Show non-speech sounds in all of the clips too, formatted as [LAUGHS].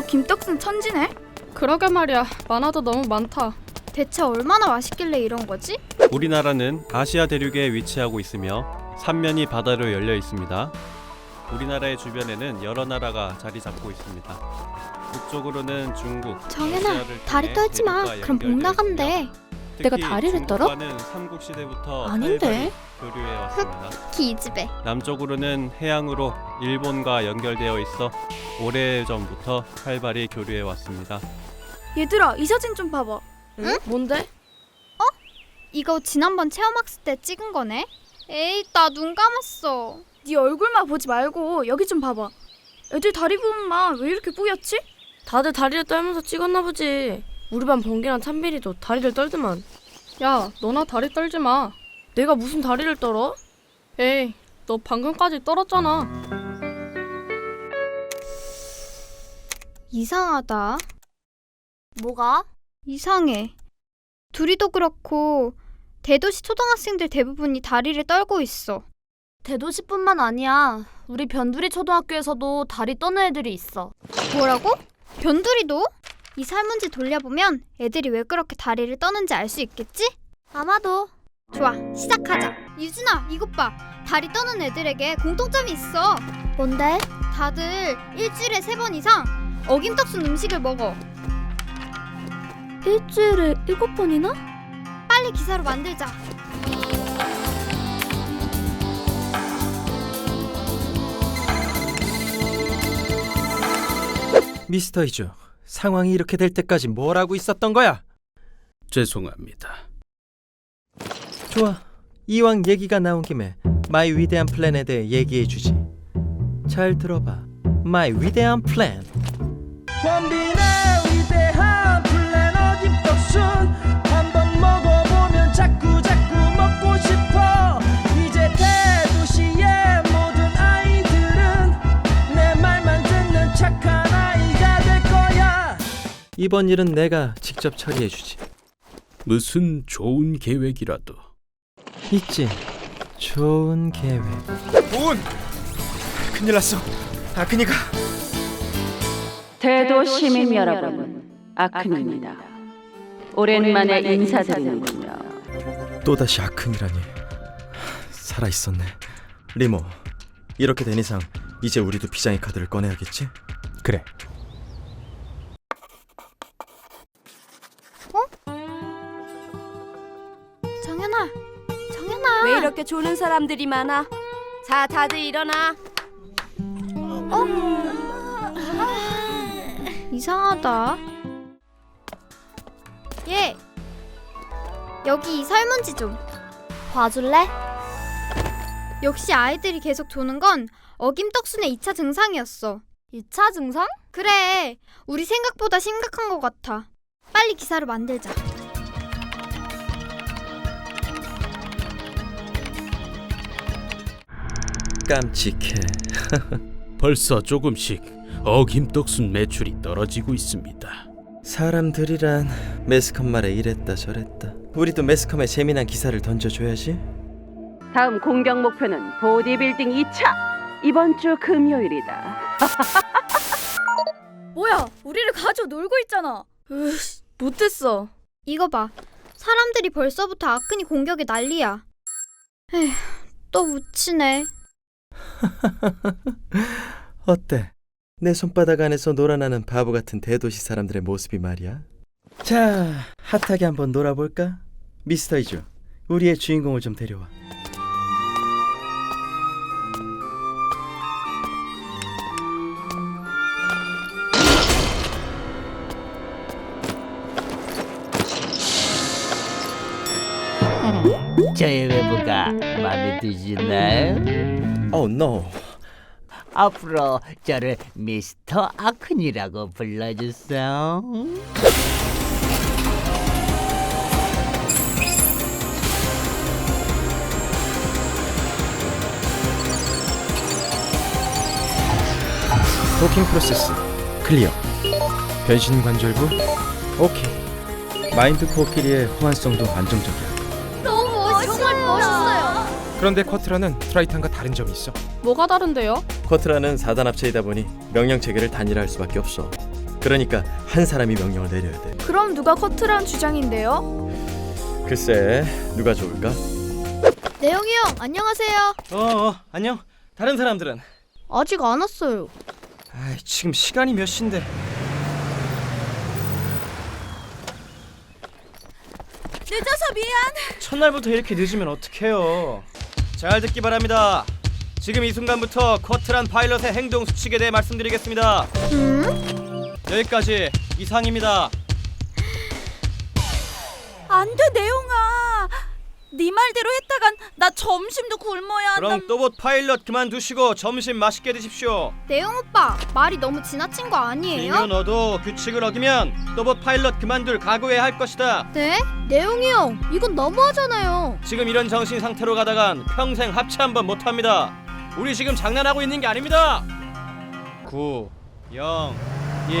어, 김떡순 천지네. 그러게 말이야. 많아도 너무 많다. 대체 얼마나 맛있길래 이런 거지? 우리나라는 아시아 대륙에 위치하고 있으며 삼면이 바다로 열려 있습니다. 우리나라의 주변에는 여러 나라가 자리 잡고 있습니다. 북쪽으로는 중국, 정연아, 러시아를 다리 떨지 마. 그럼 복 연결되어 나간대. 내가 다리를 떨어? 중국과는 삼국 시대부터 아닌데. 활발히 교류해 왔습니다. 기집애. 남쪽으로는 해양으로 일본과 연결되어 있어 오래전부터 활발히 교류해 왔습니다. 얘들아, 이 사진 좀 봐봐. 응? 뭔데? 이거 지난번 체험학습 때 찍은 거네? 에이, 나 눈 감았어. 네 얼굴만 보지 말고 여기 좀 봐봐. 애들 다리 부분만 왜 이렇게 뿌옇지? 다들 다리를 떨면서 찍었나 보지. 우리 반 번개랑 찬빈이도 다리를 떨더만. 야, 너나 다리 떨지 마. 내가 무슨 다리를 떨어? 에이, 너 방금까지 떨었잖아. 이상하다. 뭐가? 이상해. 둘이도 그렇고 대도시 초등학생들 대부분이 다리를 떨고 있어. 대도시뿐만 아니야. 우리 변두리 초등학교에서도 다리 떠는 애들이 있어. 뭐라고? 변두리도? 이 설문지 돌려보면 애들이 왜 그렇게 다리를 떠는지 알 수 있겠지? 아마도 좋아, 시작하자. 유진아, 이것 봐. 다리 떠는 애들에게 공통점이 있어. 뭔데? 다들 일주일에 세 번 이상 어김떡순 음식을 먹어. 일주일에 일곱 번이나? 빨리 기사로 만들자. 미스터 이주, 상황이 이렇게 될 때까지 뭘 하고 있었던 거야? 죄송합니다. 좋아, 이왕 얘기가 나온 김에 마이 위대한 플랜에 대해 얘기해 주지. 잘 들어봐, 마이 위대한 플랜. 원빈의 위대한 이번 일은 내가 직접 처리해 주지. 무슨 좋은 계획이라도 있지, 좋은 계획. 돈! 큰일 났어. 아크니가 대도 시민 여러분, 아큰입니다. 오랜만에 인사드리는군요. 또 다시 아큰이라니. 살아 있었네. 리모, 이렇게 된 이상 이제 우리도 비장의 카드를 꺼내야겠지? 그래. 이렇게 조는 사람들이 많아? 자, 다들 일어나. 이상하다. 얘, 여기 이 설문지 좀. 봐줄래? 역시 아이들이 계속 조는 건 어김떡순의 2차 증상이었어. 2차 증상? 그래, 우리 생각보다 심각한 것 같아. 빨리 기사를 만들자. 깜찍해. 벌써 조금씩 어김떡순 매출이 떨어지고 있습니다. 사람들이란 매스컴 말에 이랬다 저랬다. 우리도 매스컴에 재미난 기사를 던져줘야지. 다음 공격 목표는 보디빌딩 2차. 이번 주 금요일이다. [LAUGHS] 뭐야? 우리를 가지고 놀고 있잖아. 으씨, 못했어. 이거 봐. 사람들이 벌써부터 아크니 공격에 난리야. 에휴, 또 묻히네. [LAUGHS] 어때? 내 손바닥 안에서 놀아나는 바보 같은 대도시 사람들의 모습이 말이야. 자, 핫하게 한번 놀아볼까? 미스터 이주, 우리의 주인공을 좀 데려와. 저의 외모가 마음에 드시나요? Oh no. 앞으로 저를 미스터 아큰이라고 불러주세요. 도킹 프로세스 클리어. 변신 관절부 오케이. 마인드 코어끼리의 호환성도 안정적이야. 그런데 쿼트라는 트라이탄과 다른 점이 있어. 뭐가 다른데요? 쿼트라는 4단 합체이다 보니 명령 체계를 단일화할 수밖에 없어. 그러니까 한 사람이 명령을 내려야 돼. 그럼 누가 커트란 주장인데요? 글쎄 누가 좋을까? 내용이 형 안녕하세요. 어, 어 안녕 다른 사람들은 아직 안 왔어요. 아 지금 시간이 몇 시인데 늦어서 미안. 첫날부터 이렇게 늦으면 어떡해요 잘 듣기 바랍니다 지금 이 순간부터 쿼트란 파일럿의 행동 수칙에 대해 말씀드리겠습니다 음? 여기까지 이상입니다 안 돼 내용아. 네 말대로 했다간 나 점심도 굶어야 그럼 또봇 파일럿 그만두시고 점심 맛있게 드십시오 내용 오빠 말이 너무 지나친 거 아니에요? 김유 너도 규칙을 어기면 또봇 파일럿 그만둘 각오해야 할 것이다 네? 내용이 형 이건 너무하잖아요. 지금 이런 정신 상태로 가다간 평생 합체 한 번 못합니다. 우리 지금 장난하고 있는 게 아닙니다. 9, 0, 1, 2.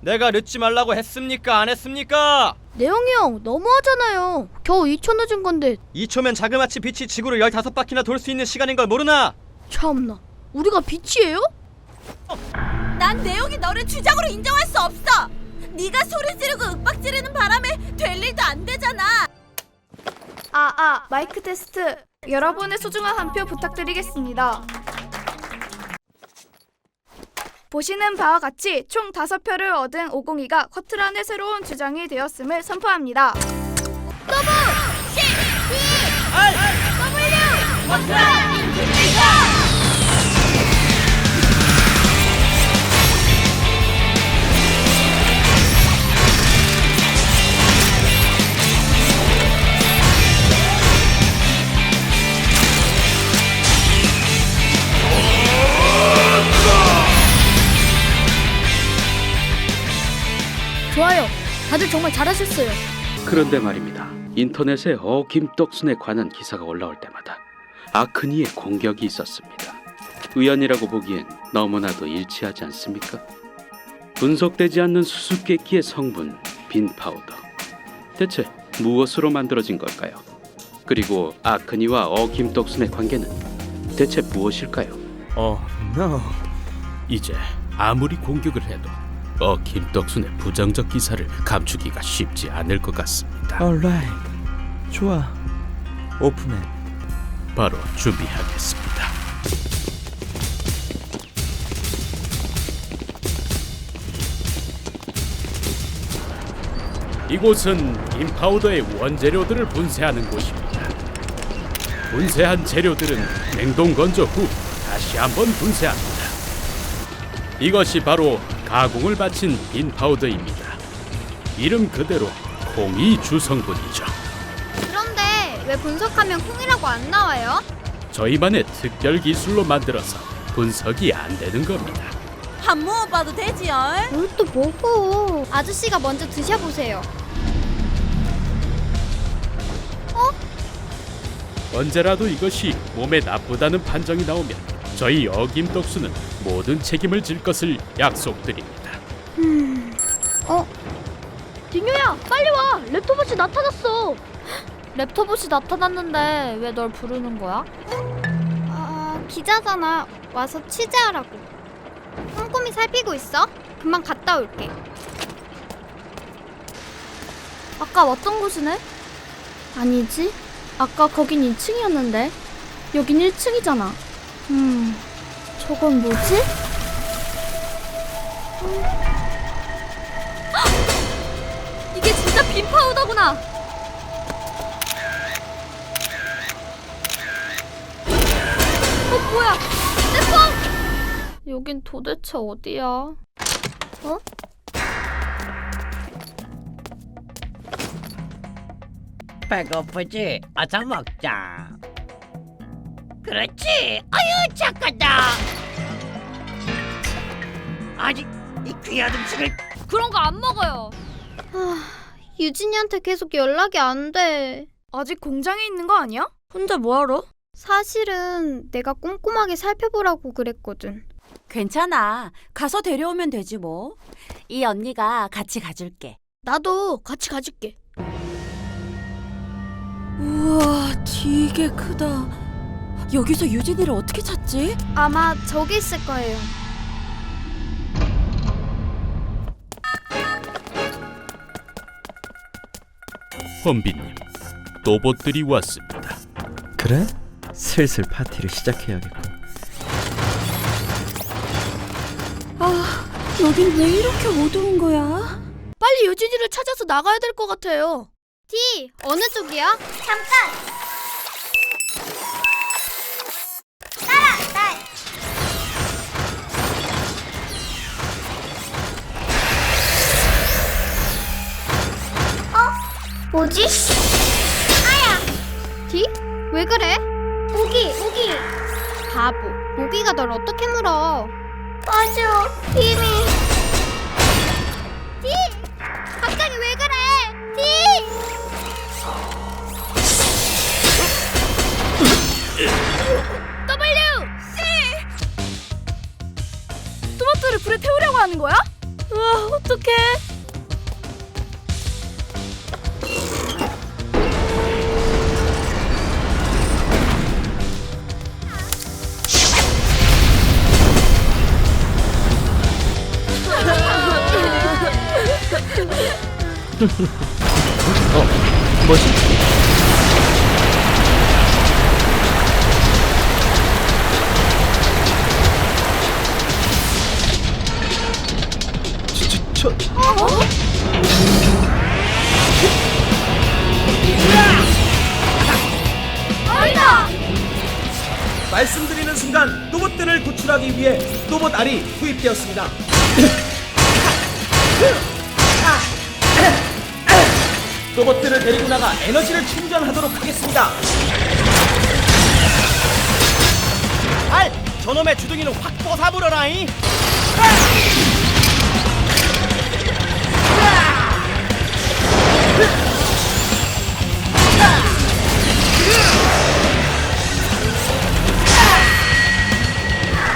내가 늦지 말라고 했습니까? 안 했습니까? 내용이 형 너무하잖아요. 겨우 2초 늦은 건데 2초면 자그마치 빛이 지구를 15바퀴나 돌 수 있는 시간인 걸 모르나? 참나. 우리가 빛이에요? 난 내용이 너를 주장으로 인정할 수 없어. 네가 소리 지르고 윽박 지르는 바람에 될 일도 안 되잖아. 아, 아, 마이크 테스트. 여러분의 소중한 한 표 부탁드리겠습니다. 보시는 바와 같이 총 다섯 표를 얻은 502가 커트란의 새로운 주장이 되었음을 선포합니다. 좋아요. 다들 정말 잘하셨어요. 그런데 말입니다. 인터넷에 어 김떡순에 관한 기사가 올라올 때마다 아크니의 공격이 있었습니다. 우연이라고 보기엔 너무나도 일치하지 않습니까? 분석되지 않는 수수께끼의 성분 빈 파우더. 대체 무엇으로 만들어진 걸까요? 그리고 아크니와 어 김떡순의 관계는 대체 무엇일까요? 어, no. 이제 아무리 공격을 해도 어김떡순의 부정적 기사를 감추기가 쉽지 않을 것 같습니다. Alright. 좋아. 오픈해. 바로 준비하겠습니다. 이곳은 인파우더의 원재료들을 분쇄하는 곳입니다. 분쇄한 재료들은 냉동 건조 후 다시 한번 분쇄합니다. 이것이 바로 가공을 마친 인파우더입니다. 이름 그대로 콩이 주성분이죠. 그런데 왜 분석하면 콩이라고 안 나와요? 저희만의 특별 기술로 만들어서 분석이 안 되는 겁니다. 안 먹어봐도 되지요? 뭘 또 먹어? 아저씨가 먼저 드셔보세요. 언제라도 이것이 몸에 나쁘다는 판정이 나오면 저희 어김떡수는 모든 책임을 질 것을 약속드립니다. 딩요야, 빨리 와. 랩터봇이 나타났어. 랩터봇이 나타났는데 왜 널 부르는 거야? 아, 기자잖아. 와서 취재하라고. 꼼꼼히 살피고 있어. 금방 갔다 올게. 아까 왔던 곳이네? 아니지. 아까 거긴 2층이었는데. 여긴 1층이잖아. 음, 저건 뭐지? 이게 진짜 빈 파우더구나. 어, 뭐야? 여긴 도대체 어디야? 배고프지? 어서 먹자. 그렇지. 아유 착하다. 아직 이 귀한 음식을 그런 거 안 먹어요. 유진이한테 계속 연락이 안 돼. 아직 공장에 있는 거 아니야? 혼자 뭐하러? 사실은 내가 꼼꼼하게 살펴보라고 그랬거든. 괜찮아. 가서 데려오면 되지 뭐. 이 언니가 같이 가줄게. 나도 같이 가줄게. 우와, 되게 크다. 여기서 유진이를 어떻게 찾지? 아마 저기 있을 거예요. 험비님, 로봇들이 왔습니다. 그래? 슬슬 파티를 시작해야겠군. 아, 여긴 왜 이렇게 어두운 거야? 빨리 유진이를 찾아서 나가야 될 것 같아요. D 어느 쪽이야? 잠깐 뭐지? 아야. 티? 왜 그래? 모기, 모기. 바보. 모기가 널 어떻게 물어? 맞아. 힘이. 티! 갑자기 왜 그래? 티! W! 토마토를 불에 태우려고 하는 거야? 우와, 어떡해. 저, 말씀드리는 순간 로봇들을 구출하기 위해 로봇 알이 투입되었습니다. [LAUGHS] 로봇들을 데리고 나가 에너지를 충전하도록 하겠습니다. 알! 저놈의 주둥이는 확 뻗어버려라잉!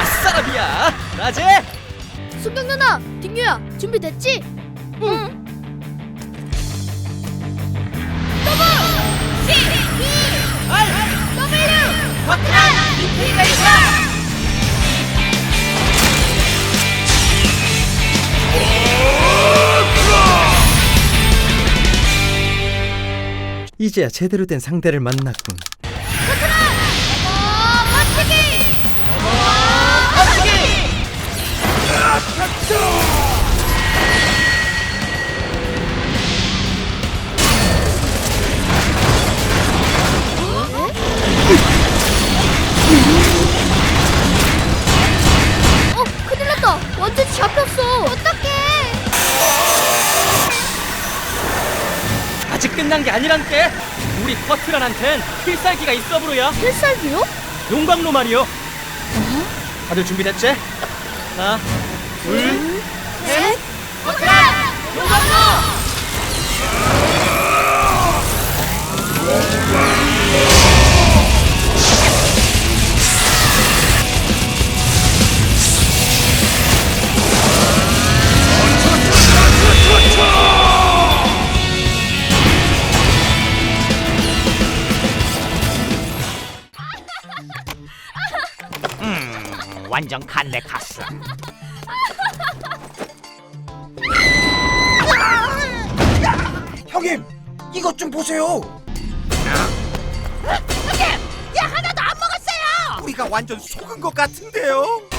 아싸라비야! 라제! 순경 누나, 딩규야, 준비됐지? 응. 이제야 제대로 된 상대를 만났군. 아니란께! 우리 커트란한텐 필살기가 있어 부르야! 필살기요? 용광로 말이요! 다들 준비됐지? 하나, 완전 간레카스. 형님, 이것 좀 보세요. 야 하나도 안 먹었어요. 우리가 완전 속은 것 같은데요.